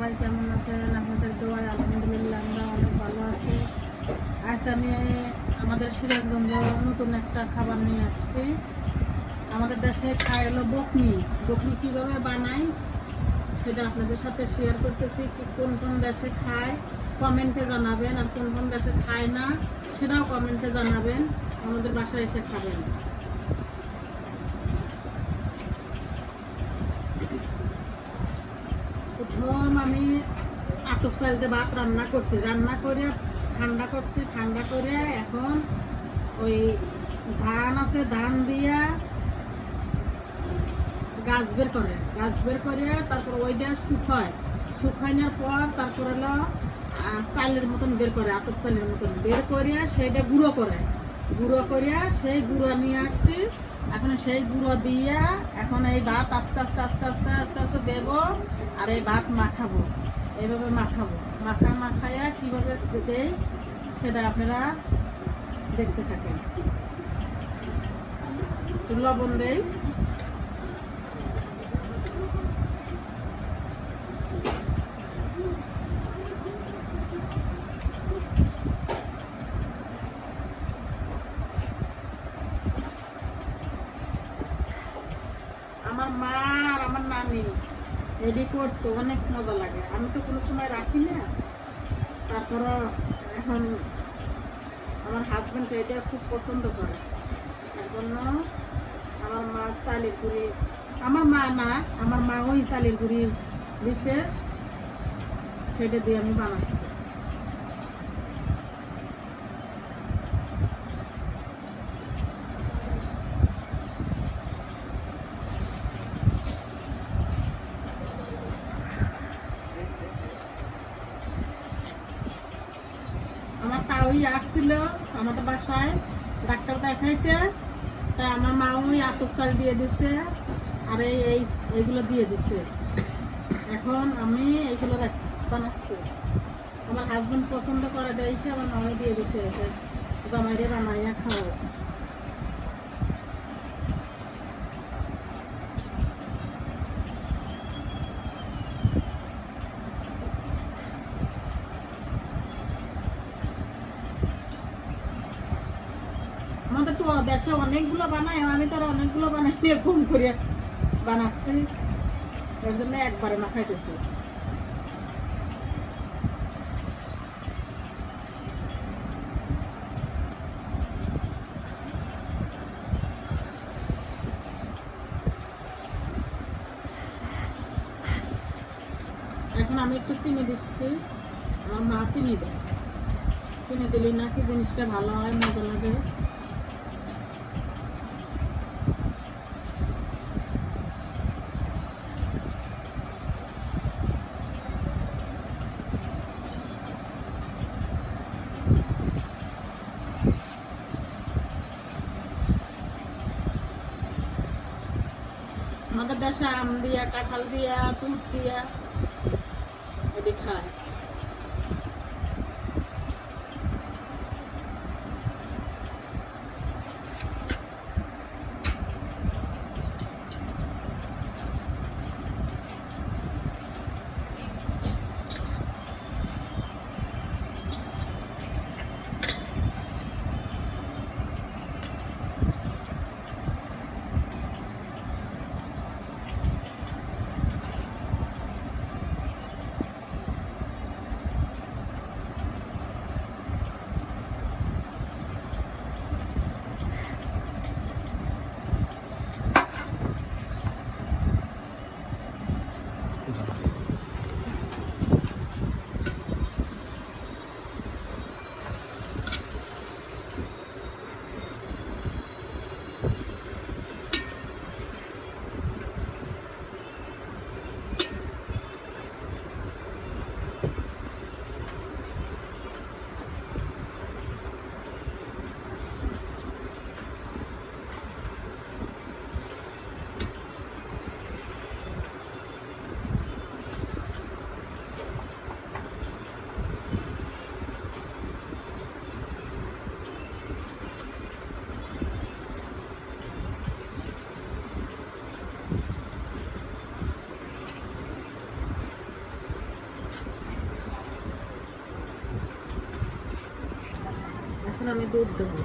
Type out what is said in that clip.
সবাই কেমন আছেন আপনাদের দোয়ায় আলহামদুলিল্লাহ আমরা অনেক ভালো আছি। আজ আমি আমাদের সিরাজগঞ্জ নতুন একটা খাবার নিয়ে আসছি। আমাদের দেশে খায় হলো বকনি। বকনি কীভাবে বানাই সেটা আপনাদের সাথে শেয়ার করতেছি কোন কোন দেশে খায়। কমেন্টে জানাবেন আর কোন কোন দেশে খায় না, সেটাও কমেন্টে জানাবেন। আমাদের বাসায় এসে খাবেন। প্রথম আমি আটক চালতে ভাত রান্না করছি। রান্না করে, ঠান্ডা করছি, ঠান্ডা করে এখন ওই ধান আছে, ধান দিয়া গাছ বের করে। গাছ বের করে তারপর ওইটা শুকায়। শুকানোর পর তারপর হলো চালের মতন বের করে, আতপ চালের মতন। বের করিয়া সেইটা গুঁড়ো করে। গুঁড়ো করিয়া সেই গুঁড়ো নিয়ে আসছি। এখন সেই গুঁড়ো দিয়া এখন এই ভাত আস্তে আস্তে আস্তে আস্তে আস্তে আস্তে দেব আর এই ভাত মাখাবো। এইভাবে মাখাবো। মাখা, মাখাইয়া কীভাবে দেই সেটা আপনারা দেখতে থাকেন। লবণ দেই। আমার মা আর আমার নানি। এডি করতো, অনেক মজা লাগে। আমি তো কোনো সময় রাখি না। তারপর এখন আমার হাজব্যান্ড এটা খুব পছন্দ করে। তার জন্য আমার মা চালের গুঁড়ি, আমার মা না, আমার মা ওই চালের গুঁড়ি দিছে, সেটা দিয়ে আমি বানাচ্ছি। তাওই আসছিল আমাদের বাসায়, ডাক্তার দেখাইতে। তা আমার মা ওই আতপ চাল দিয়ে দিছে, আর এই এই এইগুলো দিয়ে দিছে। এখন আমি এইগুলো বানাচ্ছি। আমার হাজবেন্ড পছন্দ করে দিয়েছে, আমার মামাই দিয়ে দিছে বা বানাইয়া খাও আমাদের তো দেশে অনেকগুলো বানায়, আমি তো অনেকগুলো বানাই নিয়ে ফোন করে বানাচ্ছি। এর জন্য একবারে মাখাইতেছি এখন আমি একটু চিনি দিচ্ছি। আমার মা চিনি দেয়। চিনি দিলে নাকি জিনিসটা ভালো হয়, মজা লাগে। আমাদের দেশে আম দিয়া কাঁঠাল দিয়া দুধ দিয়া এটি খায়। তখন আমি দুধ দেবো।